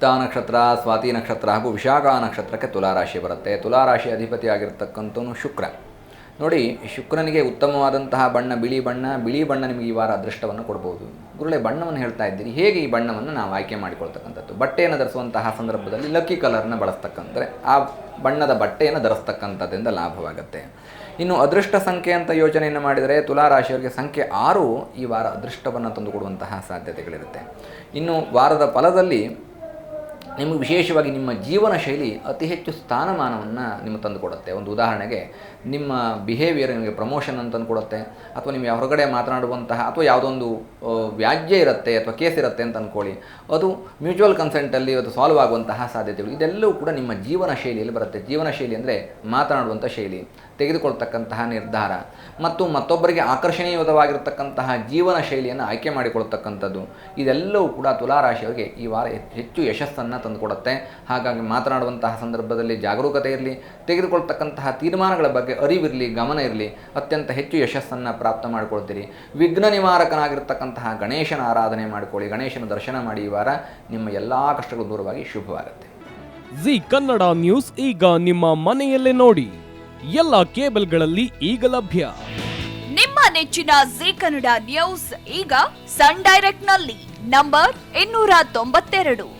ಚಿತ್ತಾ ನಕ್ಷತ್ರ, ಸ್ವಾತಿ ನಕ್ಷತ್ರ ಹಾಗೂ ವಿಶಾಖ ನಕ್ಷತ್ರಕ್ಕೆ ತುಲಾರಾಶಿ ಬರುತ್ತೆ. ತುಲಾರಾಶಿ ಅಧಿಪತಿ ಆಗಿರ್ತಕ್ಕಂಥವನು ಶುಕ್ರ. ನೋಡಿ, ಶುಕ್ರನಿಗೆ ಉತ್ತಮವಾದಂತಹ ಬಣ್ಣ, ಬಿಳಿ ಬಣ್ಣ ಬಿಳಿ ಬಣ್ಣ ನಿಮಗೆ ಈ ವಾರ ಅದೃಷ್ಟವನ್ನು ಕೊಡ್ಬೋದು. ಗುರುಳೆ, ಬಣ್ಣವನ್ನು ಹೇಳ್ತಾ ಇದ್ದೀರಿ ಹೇಗೆ ಈ ಬಣ್ಣವನ್ನು ನಾವು ಆಯ್ಕೆ ಮಾಡಿಕೊಳ್ತಕ್ಕಂಥದ್ದು? ಬಟ್ಟೆಯನ್ನು ಧರಿಸುವಂತಹ ಸಂದರ್ಭದಲ್ಲಿ ಲಕ್ಕಿ ಕಲರ್ನ ಬಳಸ್ತಕ್ಕಂಥದ್ರೆ ಆ ಬಣ್ಣದ ಬಟ್ಟೆಯನ್ನು ಧರಿಸ್ತಕ್ಕಂಥದ್ದರಿಂದ ಲಾಭವಾಗುತ್ತೆ. ಇನ್ನು ಅದೃಷ್ಟ ಸಂಖ್ಯೆ ಅಂತ ಯೋಜನೆಯನ್ನು ಮಾಡಿದರೆ ತುಲಾರಾಶಿಯವರಿಗೆ ಸಂಖ್ಯೆ ಆರು ಈ ವಾರ ಅದೃಷ್ಟವನ್ನು ತಂದುಕೊಡುವಂತಹ ಸಾಧ್ಯತೆಗಳಿರುತ್ತೆ. ಇನ್ನು ವಾರದ ಫಲದಲ್ಲಿ ನಿಮಗೆ ವಿಶೇಷವಾಗಿ ನಿಮ್ಮ ಜೀವನ ಶೈಲಿ ಅತಿ ಹೆಚ್ಚು ಸ್ಥಾನಮಾನವನ್ನು ನಿಮಗೆ ತಂದುಕೊಡುತ್ತೆ. ಒಂದು ಉದಾಹರಣೆಗೆ, ನಿಮ್ಮ ಬಿಹೇವಿಯರ್ ನಿಮಗೆ ಪ್ರಮೋಷನ್ ಅಂತ ತಂದುಕೊಡುತ್ತೆ, ಅಥವಾ ನಿಮಗೆ ಹೊರಗಡೆ ಮಾತನಾಡುವಂತಹ, ಅಥವಾ ಯಾವುದೊಂದು ವ್ಯಾಜ್ಯ ಇರುತ್ತೆ, ಅಥವಾ ಕೇಸ್ ಇರುತ್ತೆ ಅಂತ ಅಂದ್ಕೊಳ್ಳಿ ಅದು ಮ್ಯೂಚುವಲ್ ಕನ್ಸೆಂಟಲ್ಲಿ ಅದು ಸಾಲ್ವ್ ಆಗುವಂತಹ ಸಾಧ್ಯತೆಗಳು. ಇದೆಲ್ಲವೂ ಕೂಡ ನಿಮ್ಮ ಜೀವನ ಶೈಲಿಯಲ್ಲಿ ಬರುತ್ತೆ. ಜೀವನ ಶೈಲಿ ಅಂದರೆ ಮಾತನಾಡುವಂಥ ಶೈಲಿ, ತೆಗೆದುಕೊಳ್ತಕ್ಕಂತಹ ನಿರ್ಧಾರ, ಮತ್ತು ಮತ್ತೊಬ್ಬರಿಗೆ ಆಕರ್ಷಣೀಯವಾಗಿರತಕ್ಕಂತಹ ಜೀವನ ಶೈಲಿಯನ್ನು ಆಯ್ಕೆ ಮಾಡಿಕೊಳ್ತಕ್ಕಂಥದ್ದು. ಇದೆಲ್ಲವೂ ಕೂಡ ತುಲಾರಾಶಿಯವರಿಗೆ ಈ ವಾರ ಹೆಚ್ಚು ಯಶಸ್ಸನ್ನು ತಂದುಕೊಡುತ್ತೆ. ಹಾಗಾಗಿ ಮಾತನಾಡುವಂತಹ ಸಂದರ್ಭದಲ್ಲಿ ಜಾಗರೂಕತೆ ಇರಲಿ ತೆಗೆದುಕೊಳ್ತಕ್ಕಂತಹ ತೀರ್ಮಾನಗಳ ಬಗ್ಗೆ ಅರಿವಿರಲಿ ಗಮನ ಇರಲಿ ಅತ್ಯಂತ ಹೆಚ್ಚು ಯಶಸ್ಸನ್ನು ಪ್ರಾಪ್ತ ಮಾಡಿಕೊಳ್ತೀರಿ. ವಿಘ್ನ ನಿವಾರಕನಾಗಿರ್ತಕ್ಕಂತಹ ಗಣೇಶನ ಆರಾಧನೆ ಮಾಡಿಕೊಳ್ಳಿ ಗಣೇಶನ ದರ್ಶನ ಮಾಡಿ ಈ ವಾರ ನಿಮ್ಮ ಎಲ್ಲ ಕಷ್ಟಗಳು ದೂರವಾಗಿ ಶುಭವಾಗುತ್ತೆ. ಜಿ ಕನ್ನಡ ನ್ಯೂಸ್ ಈಗ ನಿಮ್ಮ ಮನೆಯಲ್ಲೇ ನೋಡಿ. ಎಲ್ಲ ಕೇಬಲ್ಗಳಲ್ಲಿ ಈಗ ಲಭ್ಯ. ನಿಮ್ಮ ನೆಚ್ಚಿನ ಜಿ ಕನ್ನಡ ನ್ಯೂಸ್ ಈಗ ಸನ್ ಡೈರೆಕ್ಟ್ನಲ್ಲಿ ನಂಬರ್ ಇನ್ನೂರ ತೊಂಬತ್ತೆರಡು.